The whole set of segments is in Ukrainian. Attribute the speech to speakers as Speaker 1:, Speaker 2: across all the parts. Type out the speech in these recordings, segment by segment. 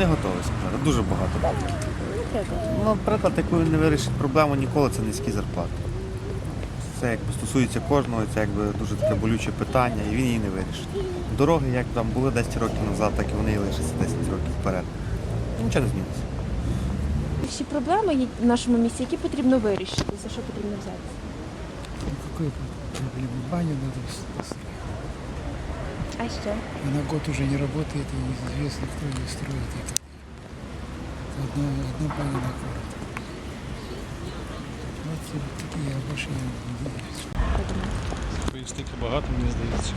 Speaker 1: Не готовий сказати. Дуже багато. Ну, наприклад, яку він не вирішить проблему ніколи, це низькі зарплати. Це якби стосується кожного, це якби дуже таке болюче питання, і він її не вирішить. Дороги, як там були 10 років назад, так і вони і лишаться 10 років вперед. Нічого не зміниться.
Speaker 2: Всі проблеми є в нашому місті, які потрібно вирішити, за що потрібно взятися.
Speaker 3: Ну,
Speaker 2: А що?
Speaker 3: Она год уже не работает, и неизвестно, кто ее строит. Это одна, одна баня на город. Вот такие, я больше не
Speaker 4: стільки багато, мені здається.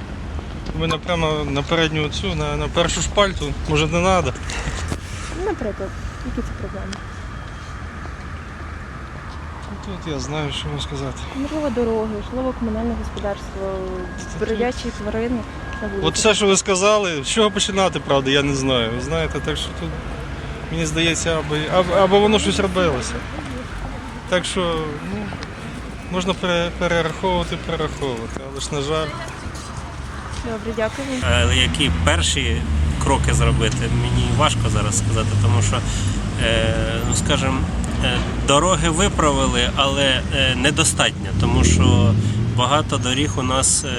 Speaker 4: Ви напевно на передню цю, на, на першу шпальту, може не треба.
Speaker 2: Наприклад, які це проблеми?
Speaker 4: Тут я знаю, що вам сказати.
Speaker 2: Можливо, дороги, можливо, комунальне господарство, бродячі тварини на вулиці.
Speaker 4: От все, що ви сказали, з чого починати, правда, я не знаю. Ви знаєте, так що тут, мені здається, або, або, або воно щось робилося. Так що, ну, можна пере, перераховувати, перераховувати, але ж, на жаль.
Speaker 2: Добре, дякую.
Speaker 5: Але які перші кроки зробити, мені важко зараз сказати, тому що, е, ну скажімо, дороги виправили, але е, недостатньо, тому що багато доріг у нас е,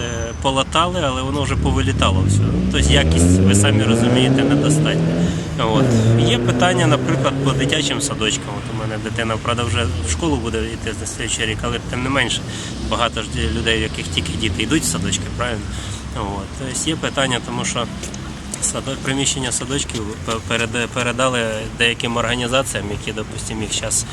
Speaker 5: полатали, але воно вже повилітало все. Тобто якість, ви самі розумієте, недостатня. От. Є питання, наприклад, по дитячим садочкам. От у мене дитина, правда, вже в школу буде йти на слідчий рік, але тим не менше багато ж людей, в яких тільки діти йдуть в садочки, правильно? От. Тобто є питання, тому що приміщення садочків передали деяким організаціям, які, допустимо, їх зараз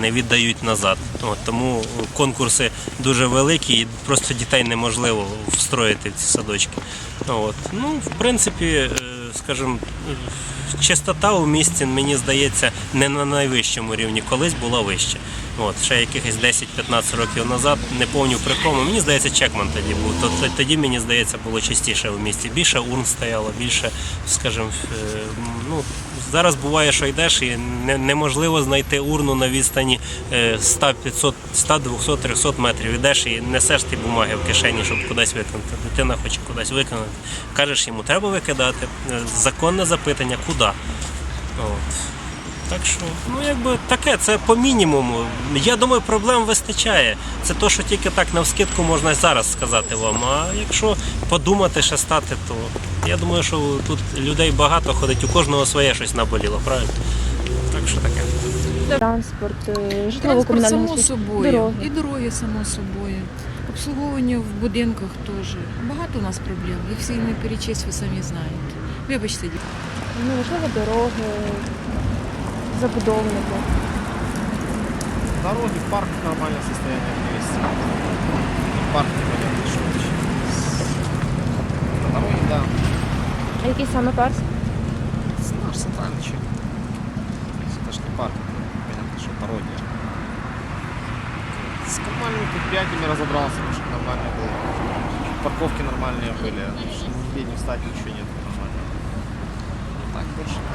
Speaker 5: не віддають назад. Тому конкурси дуже великі і просто дітей неможливо встроїти в ці садочки. От. Ну, в принципі, е, скажімо, е, чистота у місті, мені здається, не на найвищому рівні, колись була вища. От, ще якихось 10-15 років назад, не помню при кому. Мені здається, Чекман тоді був. То- то- Тоді, мені здається, було чистіше в місті. Більше урн стояло, більше, скажімо, е, ну, зараз буває, що йдеш і неможливо знайти урну на відстані е, 100, 500, 100, 200, 300 метрів. Йдеш і несеш ті бумаги в кишені, щоб кудись викинути. Дитина хоче кудись викинути. Кажеш йому, треба викидати. Е, Законне запитання, куди? От. Так що, ну якби таке, це по мінімуму. Я думаю, проблем вистачає. Це то, що тільки так навскидку можна зараз сказати вам. А якщо подумати ще стати, то я думаю, що тут людей багато ходить, у кожного своє щось наболіло, правильно? Так що таке.
Speaker 2: Транспорт, е,
Speaker 6: Транспорт само собою.
Speaker 2: дороги.
Speaker 6: І дороги само собою. Обслуговування в будинках теж. Багато у нас проблем. Їх всі не перечесть, ви самі знаєте. Вибачте, дівчата.
Speaker 2: Ну, можливо, дороги, забудовнику.
Speaker 1: Дороги, парк в нормальном состоянии привести. Парк непонятно, що На дороги, да.
Speaker 2: А який саме парк?
Speaker 1: Це наш центральний чи. Це ж не парк, понятно, що пародія. З нормальними підприятиями розібрався, что нормально було. Парковки нормальные были. Нигде не встать, ничего нет нормально. Ну так, больше.